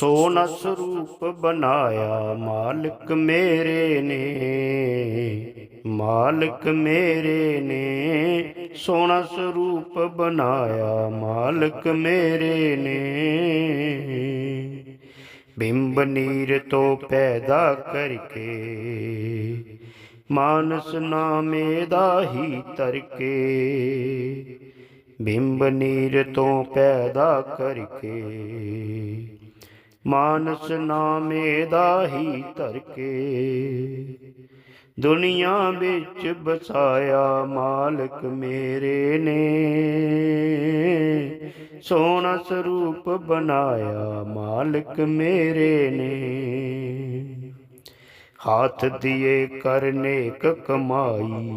ਸੋਨਾ ਸਰੂਪ ਬਣਾਇਆ, ਮਾਲਕ ਮੇਰੇ ਨੇ, ਮਾਲਕ ਮੇਰੇ ਨੇ। ਸੋਨਾ ਸਰੂਪ ਬਣਾਇਆ, ਮਾਲਕ ਮੇਰੇ ਨੇ। ਬਿੰਬ ਨੀਰ ਤੋਂ ਪੈਦਾ ਕਰਕੇ, ਮਾਨਸ ਨਾਮੇ ਦਾ ਹੀ ਤਰਕੇ, ਬਿੰਬ ਨੀਰ ਤੋਂ ਪੈਦਾ ਕਰਕੇ ਮਾਨਸ ਨਾਮੇ ਦਾ ਹੀ ਧਰਕੇ। ਦੁਨੀਆ ਵਿੱਚ ਬਸਾਇਆ ਮਾਲਕ ਮੇਰੇ ਨੇ। ਸੋਹਣਾ ਸਰੂਪ ਬਣਾਇਆ ਮਾਲਕ ਮੇਰੇ ਨੇ। ਹੱਥ ਦੀਏ ਕਰਨੇਕ ਕਮਾਈ।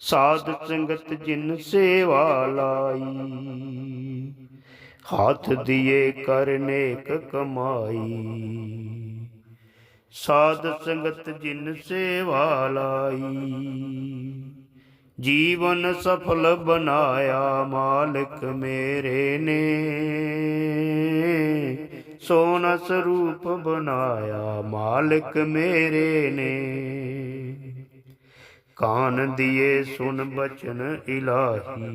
ਸਾਧ ਸੰਗਤ ਜਿਨ ਸੇਵਾ ਲਾਈ। ਹੱਥ ਦੀਏ ਕਰਨੇਕ ਕਮਾਈ। ਸਾਧ ਸੰਗਤ ਜਿਨ ਸੇਵਾ ਲਾਈ, ਜੀਵਨ ਸਫਲ ਬਣਾਇਆ ਮਾਲਕ ਮੇਰੇ ਨੇ। ਸੋਨਾ ਸਰੂਪ ਬਣਾਇਆ ਮਾਲਕ ਮੇਰੇ ਨੇ। ਕਾਨ ਦੀਏ ਸੁਨ ਬਚਨ ਇਲਾਹੀ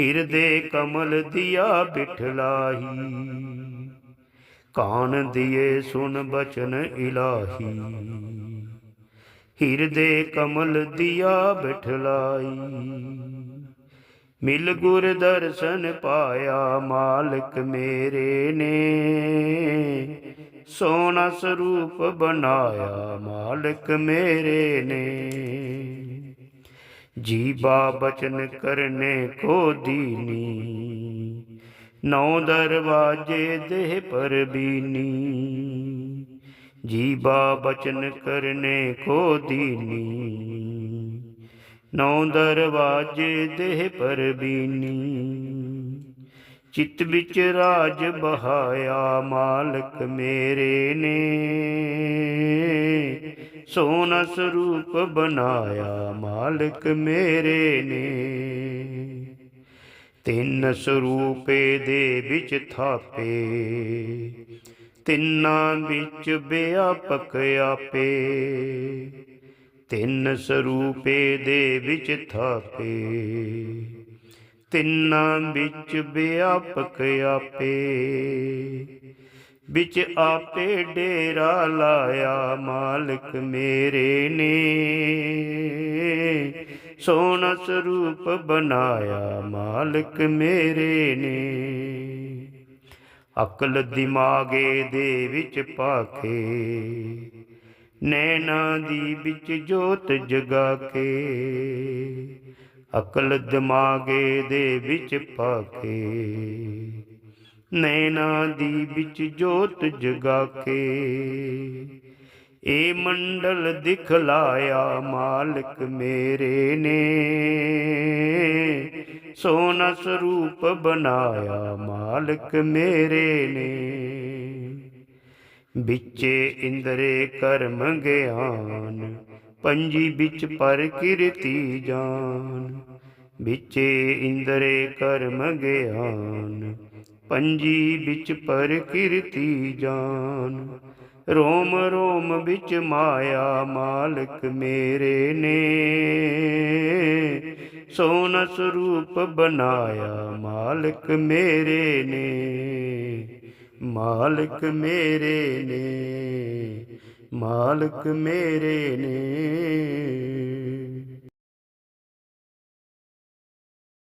ਹਿਰਦੇ ਕਮਲ ਦਿਆ ਬਿਠਲਾਹੀ। ਕਾਨ ਦੀਏ ਸੁਨ ਬਚਨ ਇਲਾਹੀ। ਹਿਰਦੇ ਕਮਲ ਦਿਆ ਬਿਠਲਾਈ ਮਿਲ ਗੁਰ ਦਰਸ਼ਨ ਪਾਇਆ ਮਾਲਕ ਮੇਰੇ ਨੇ। ਸੋਨਾ ਸਰੂਪ ਬਣਾਇਆ ਮਾਲਕ ਮੇਰੇ ਨੇ। ਜੀਵਾ ਬਚਨ ਕਰਨੇ ਕੋ ਦੀਨੀ। ਨੌ ਦਰਵਾਜੇ ਦੇਹ ਪਰ ਬੀਨੀ। ਜੀਬਾ ਬਚਨ ਕਰਨੇ ਕੋ ਦੀਨੀ। ਨੌ ਦਰਵਾਜੇ ਦੇਹ ਪਰ ਬੀਨੀ। ਚਿਤ ਵਿੱਚ ਰਾਜ ਬਹਾਇਆ ਮਾਲਕ ਮੇਰੇ ਨੇ। ਸੋਨਾ ਸਰੂਪ ਬਣਾਇਆ ਮਾਲਕ ਮੇਰੇ ਨੇ। ਤਿੰਨ ਸਰੂਪੇ ਦੇ ਵਿੱਚ ਥਾਪੇ, ਤਿੰਨਾਂ ਵਿੱਚ ਵਿਆਪਕ ਆਪੇ। ਤਿੰਨ ਸਰੂਪੇ ਦੇ ਵਿੱਚ ਥਾਪੇ, ਤਿੰਨਾਂ ਵਿੱਚ ਵਿਆਪਕ ਆਪੇ। ਵਿੱਚ ਆਪੇ ਡੇਰਾ ਲਾਇਆ ਮਾਲਕ ਮੇਰੇ ਨੇ। ਸੋਹਣਾ ਸਰੂਪ ਬਣਾਇਆ ਮਾਲਕ ਮੇਰੇ ਨੇ। ਅਕਲ ਦਿਮਾਗੇ ਦੇ ਵਿੱਚ ਪਾਖੇ, ਨੈਣਾ ਦੀ ਵਿੱਚ ਜੋਤ ਜਗਾ ਕੇ ਅਕਲ ਦਿਮਾਗੇ ਦੇ ਵਿੱਚ ਪਾਖੇ ਨੈਣਾ ਦੀ ਵਿੱਚ ਜੋਤ ਜਗਾ ਕੇ ਏ ਮੰਡਲ ਦਿਖਲਾਇਆ ਮਾਲਕ ਮੇਰੇ ਨੇ। ਸੋਨਾ ਸਰੂਪ ਬਣਾਇਆ ਮਾਲਕ ਮੇਰੇ ਨੇ। ਵਿੱਚੇ ਇੰਦਰੇ ਕਰਮ ਗਿਆਨ, ਪੰਜੀ ਵਿੱਚ ਪਰ ਕਿਰਤੀ ਜਾਨ। ਵਿੱਚੇ ਇੰਦਰੇ ਕਰਮ ਗਿਆਨ ਪੰਜੀ ਵਿੱਚ ਪਰ ਕਿਰਤੀ ਜਾਨ। ਰੋਮ ਰੋਮ ਵਿੱਚ ਮਾਇਆ ਮਾਲਕ ਮੇਰੇ ਨੇ। ਸੋਨਾ ਸਰੂਪ ਬਣਾਇਆ ਮਾਲਕ ਮੇਰੇ ਨੇ। ਮਾਲਕ ਮੇਰੇ ਨੇ। ਮਾਲਕ ਮੇਰੇ ਨੇ।